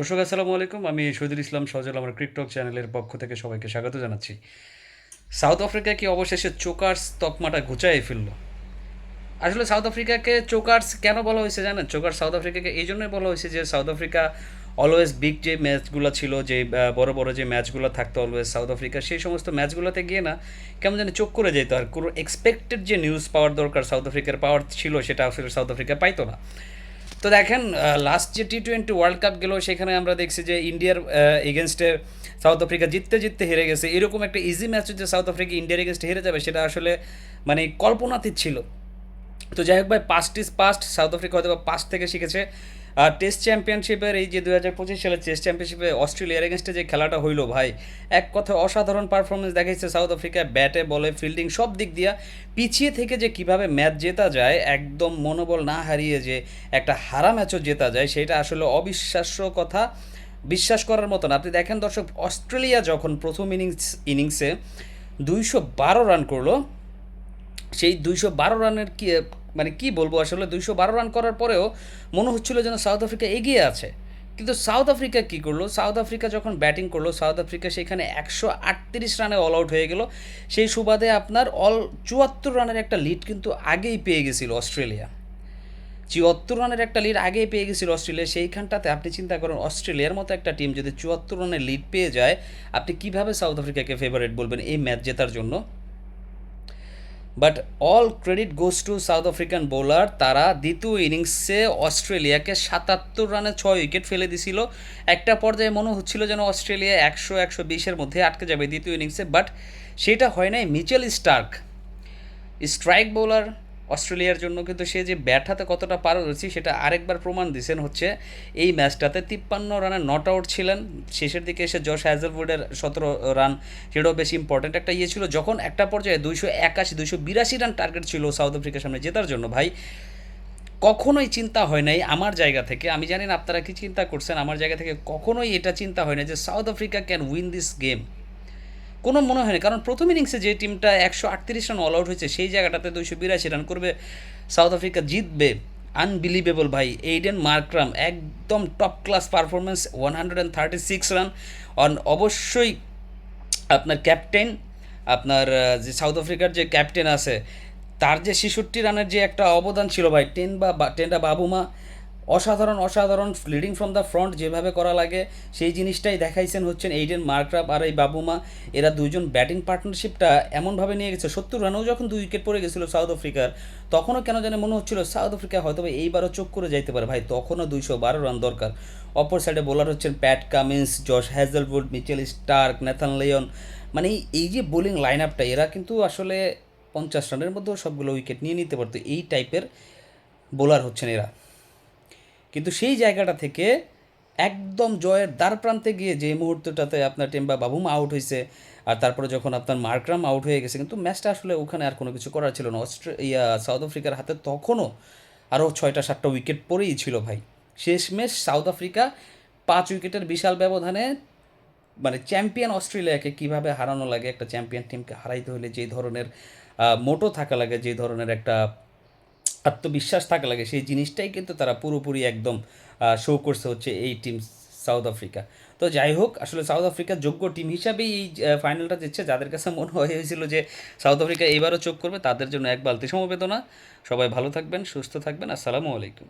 দর্শক, আসসালামু আলাইকুম। আমি শহীদুল ইসলাম সজল, আমার ক্রিকটক চ্যানেলের পক্ষ থেকে সবাইকে স্বাগত জানাচ্ছি। সাউথ আফ্রিকা কি অবশেষে চোকার্স তকমাটা ঘুচাই ফেলল? আসলে সাউথ আফ্রিকাকে চোকার্স কেন বলা হয়েছে জানেন? চোকার সাউথ আফ্রিকাকে এই জন্যই বলা হয়েছে যে সাউথ আফ্রিকা অলওয়েজ বিগ যে ম্যাচগুলো ছিল, যে বড় বড় যে ম্যাচগুলো থাকতো অলওয়েজ সাউথ আফ্রিকা, সেই সমস্ত ম্যাচগুলোতে গিয়ে না কেমন জানি চোখ করে যেত। আর কোনো এক্সপেক্টেড যে নিউজ পাওয়ার দরকার সাউথ আফ্রিকার পাওয়ার ছিল, সেটা আসলে সাউথ আফ্রিকা পাইতো না। তো দেখেন লাস্ট যে টি টোয়েন্টি ওয়ার্ল্ড কাপ গেল, সেখানে আমরা দেখছি যে ইন্ডিয়ার এগেনস্টে সাউথ আফ্রিকা জিততে জিততে হেরে গেছে। এরকম একটা ইজি ম্যাচ হচ্ছে সাউথ আফ্রিকা ইন্ডিয়ার এগেনস্টে হেরে যাবে, সেটা আসলে মানে কল্পনাতীত ছিল। তো যাই হোক ভাই past is past South Africa হয়তো পাস্ট থেকে শিখেছে। টেস্ট চ্যাম্পিয়নশিপের এই যে দু হাজার পঁচিশ সালের টেস্ট চ্যাম্পিয়নশিপে অস্ট্রেলিয়ার এগেনস্টে যে খেলাটা হইল ভাই, এক কথায় অসাধারণ পারফরমেন্স দেখাইছে সাউথ আফ্রিকা ব্যাটে বলে ফিল্ডিং সব দিক দিয়া। পিছিয়ে থেকে যে কীভাবে ম্যাচ জেতা যায়, একদম মনোবল না হারিয়ে যে একটা হারা ম্যাচও জেতা যায়, সেটা আসলে অবিশ্বাস্য কথা। বিশ্বাস করার মতন। আপনি দেখেন দর্শক, অস্ট্রেলিয়া যখন প্রথম ইনিংস ইনিংসে দুইশো বারো রান করল, সেই দুইশো বারো রানের মানে কি বলব, আসলে দুইশো বারো রান করার পরেও মনে হচ্ছিল যেন সাউথ আফ্রিকা এগিয়ে আছে। কিন্তু সাউথ আফ্রিকা কী করল? সাউথ আফ্রিকা যখন ব্যাটিং করল সাউথ আফ্রিকা সেখানে একশো আটত্রিশ রানে অল আউট হয়ে গেল। সেই সুবাদে আপনার অল চুয়াত্তর রানের একটা লিড কিন্তু আগেই পেয়ে গেছিল অস্ট্রেলিয়া। চুয়াত্তর রানের একটা লিড আগেই পেয়ে গেছিল অস্ট্রেলিয়া। সেইখানটাতে আপনি চিন্তা করেন, অস্ট্রেলিয়ার মতো একটা টিম যদি চুয়াত্তর রানের লিড পেয়ে যায়, আপনি কীভাবে সাউথ আফ্রিকাকে ফেভারিট বলবেন এই ম্যাচ জেতার জন্য? But all credit goes to South African bowler তারা দ্বিতীয় ইনিংসে অস্ট্রেলিয়াকে সাতাত্তর রানে ছয় উইকেট ফেলে দিছিল। একটা পর্যায়ে মনে হচ্ছিল যেন অস্ট্রেলিয়া একশো একশো বিশের মধ্যে আটকে যাবে দ্বিতীয় ইনিংসে বাট সেটা হয় নাই মিচেল স্টার্ক। স্ট্রাইক বোলার অস্ট্রেলিয়ার জন্য কিন্তু সে যে ব্যাট হাতে কতটা পারদর্শী সেটা আরেকবার প্রমাণ দিয়েছেন হচ্ছে এই ম্যাচটাতে তিপ্পান্ন রানে নট আউট ছিলেন। শেষের দিকে এসে জশ হ্যাজেলউডের সতেরো রান, সেটাও বেশি ইম্পর্ট্যান্ট একটা ইয়ে ছিল। যখন একটা পর্যায়ে দুইশো একাশি, দুইশো বিরাশি রান টার্গেট ছিল সাউথ আফ্রিকার সামনে জেতার জন্য, ভাই, কখনোই চিন্তা হয় নাই আমার জায়গা থেকে। আমি জানি না আপনারা কি চিন্তা করছেন, আমার জায়গা থেকে কখনোই এটা চিন্তা হয় না যে South Africa can win this game কোনো মনে হয়নি। কারণ প্রথম ইনিংসে যে টিমটা একশো আটত্রিশ রান অল আউট হয়েছে, সেই জায়গাটাতে দুইশো বিরাশি রান করবে সাউথ আফ্রিকা জিতবে। আনবিলিভেবল ভাই এইডেন মার্করাম একদম top class performance one hundred and thirty six run on অবশ্যই আপনার ক্যাপ্টেন আপনার যে সাউথ আফ্রিকার যে ক্যাপ্টেন আছে, তার যে ছেষট্টি রানের যে একটা অবদান ছিল ভাই টেন বা বা- টেনটা বাবুমা অসাধারণ অসাধারণ লিডিং ফ্রম দ্য ফ্রন্ট যেভাবে করা লাগে, সেই জিনিসটাই দেখাইছেন হচ্ছেন এইডেন মার্করাপ আর এই বাবুমা। এরা দুইজন ব্যাটিং পার্টনারশিপটা এমনভাবে নিয়ে গেছে, সত্তর রানেও যখন দুই উইকেট পড়ে গেছিল সাউথ আফ্রিকার তখনও কেন জানে মনে হচ্ছিল সাউথ আফ্রিকা হয়তো এইবারও চোখ করে যাইতে পারে। ভাই, তখনও দুইশো বারো রান দরকার। অপর সাইডে বোলার হচ্ছেন Pat Cummins Josh Hazlewood Mitchell Starc Nathan Lyon মানে এই যে বোলিং লাইন আপটা এরা কিন্তু আসলে পঞ্চাশ রানের মধ্যেও সবগুলো উইকেট নিয়ে নিতে পারতো। এই টাইপের বোলার হচ্ছেন এরা। কিন্তু সেই জায়গাটা থেকে একদম জয়ের দ্বার প্রান্তে গিয়ে যে মুহূর্তটাতে আপনার টেম্বা বাবুমা আউট হয়েছে আর তারপরে যখন আপনার মার্করাম আউট হয়ে গেছে, কিন্তু ম্যাচটা আসলে ওখানে আর কোনো কিছু করার ছিল না। অস্ট্রে ইয়া সাউথ আফ্রিকার হাতে তখনও আরও ছয়টা, সাতটা উইকেট পরেই ছিল ভাই। শেষমেশ সাউথ আফ্রিকা পাঁচ উইকেটের বিশাল ব্যবধানে মানে চ্যাম্পিয়ন অস্ট্রেলিয়াকে কীভাবে হারানো লাগে, একটা চ্যাম্পিয়ন টিমকে হারাইতে হলে যে ধরনের মোটো থাকা লাগে, যে ধরনের একটা আত্মবিশ্বাস থাকা লাগে, সেই জিনিসটাই কিন্তু তারা পুরোপুরি একদম শো করছে হচ্ছে এই টিম সাউথ আফ্রিকা তো যাই হোক, আসলে সাউথ আফ্রিকার যোগ্য টিম হিসাবেই এই ফাইনালটা দিচ্ছে। যাদের কাছে মনে হয়েছিল যে সাউথ আফ্রিকা এবারও চোখ করবে, তাদের জন্য এক বালতি সমবেদনা। সবাই ভালো থাকবেন, সুস্থ থাকবেন। আসসালামু আলাইকুম।